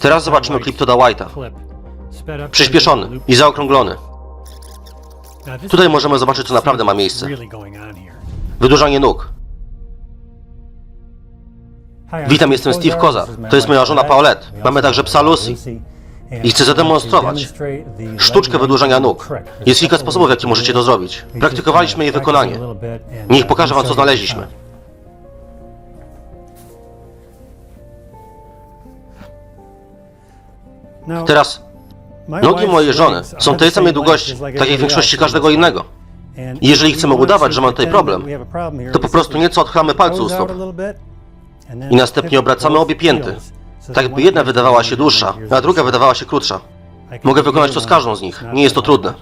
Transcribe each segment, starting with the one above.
Teraz zobaczymy klip Toda White'a. Przyspieszony i zaokrąglony. Tutaj możemy zobaczyć, co naprawdę ma miejsce. Wydłużanie nóg. Witam, jestem Steve Kozar. To jest moja żona Paulette. Mamy także psa Lucy. I chcę zademonstrować sztuczkę wydłużania nóg. Jest kilka sposobów, w jaki możecie to zrobić. Praktykowaliśmy jej wykonanie. Niech pokażę wam, co znaleźliśmy. Teraz nogi mojej żony są tej samej długości, tak jak większości każdego innego. I jeżeli chcemy udawać, że mam tutaj problem, To po prostu nieco odchylamy palce u stóp i następnie obracamy obie pięty, tak by jedna wydawała się dłuższa, a druga wydawała się krótsza. Mogę wykonać to z każdą z nich, nie jest to trudne.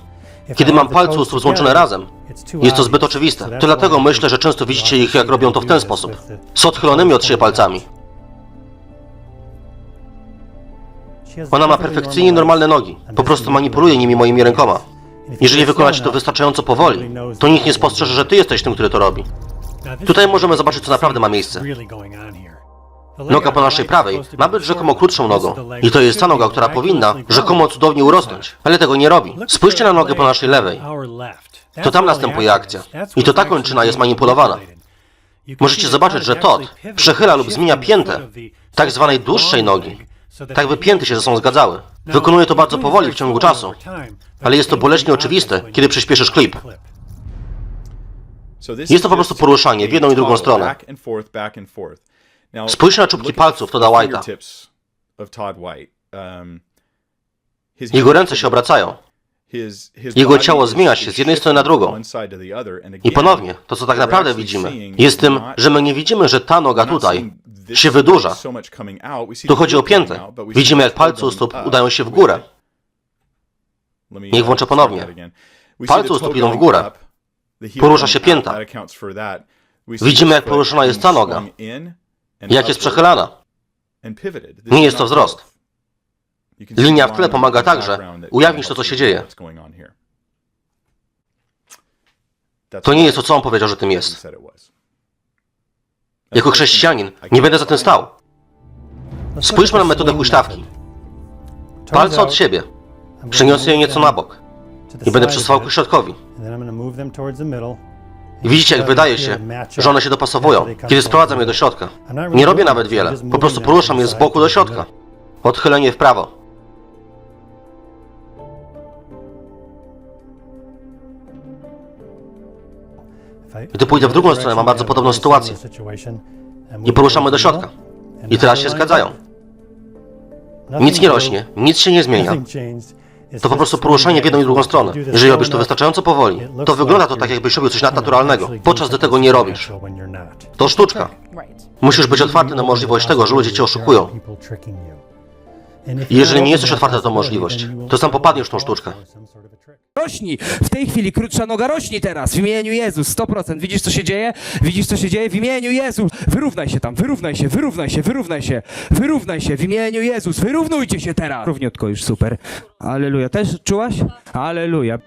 Kiedy mam palce u stóp złączone razem, jest to zbyt oczywiste. To dlatego myślę, że często widzicie ich, jak robią to w ten sposób. Z odchylonymi od siebie palcami. Ona ma perfekcyjnie normalne nogi. Po prostu manipuluje nimi moimi rękoma. Jeżeli wykonacie to wystarczająco powoli, to nikt nie spostrzeże, że ty jesteś tym, który to robi. Tutaj możemy zobaczyć, co naprawdę ma miejsce. Noga po naszej prawej ma być rzekomo krótszą nogą. I to jest ta noga, która powinna rzekomo cudownie urosnąć, ale tego nie robi. Spójrzcie na nogę po naszej lewej. To tam następuje akcja. I to ta kończyna jest manipulowana. Możecie zobaczyć, że Todd przechyla lub zmienia piętę tak zwanej dłuższej nogi, tak by pięty się ze sobą zgadzały. Wykonuje to bardzo powoli w ciągu czasu, ale jest to boleśnie oczywiste, kiedy przyspieszysz klip. Jest to po prostu poruszanie w jedną i drugą stronę. Spójrz na czubki palców Toda White'a. Jego ręce się obracają. Jego ciało zmienia się z jednej strony na drugą. I ponownie, to co tak naprawdę widzimy, jest tym, że my nie widzimy, że ta noga tutaj się wydłuża. Tu chodzi o piętę. Widzimy, jak palce u stóp udają się w górę. Niech włączę ponownie. Palce u stóp idą w górę. Porusza się pięta. Widzimy, jak poruszona jest ta noga. Jak jest przechylana. Nie jest to wzrost. Linia w tle pomaga także ujawnić to, co się dzieje. To nie jest to, co on powiedział, że tym jest. Jako chrześcijanin nie będę za tym stał. Spójrzmy na metodę huśtawki. Palce od siebie. Przeniosę je nieco na bok i będę przesuwał ku środkowi. Widzicie, jak wydaje się, że one się dopasowują, kiedy sprowadzam je do środka. Nie robię nawet wiele, po prostu poruszam je z boku do środka. Odchylenie w prawo. Gdy pójdę w drugą stronę, mam bardzo podobną sytuację. I poruszamy do środka. I teraz się zgadzają. Nic nie rośnie, nic się nie zmienia. To po prostu poruszanie w jedną i drugą stronę. Jeżeli robisz to wystarczająco powoli, to wygląda to tak, jakbyś robił coś nadnaturalnego, podczas gdy tego nie robisz. To sztuczka. Musisz być otwarty na możliwość tego, że ludzie cię oszukują. Jeżeli nie jesteś otwarty na tą możliwość, to sam popadniesz w tą sztuczkę. Rośnij! W tej chwili krótsza noga rośnij teraz! W imieniu Jezus, 100%. Widzisz, co się dzieje? Widzisz, co się dzieje? W imieniu Jezus! Wyrównaj się tam, wyrównaj się, wyrównaj się, wyrównaj się, wyrównaj się, w imieniu Jezus, wyrównujcie się teraz! Równiutko już, super. Aleluja. Też czułaś? Aleluja.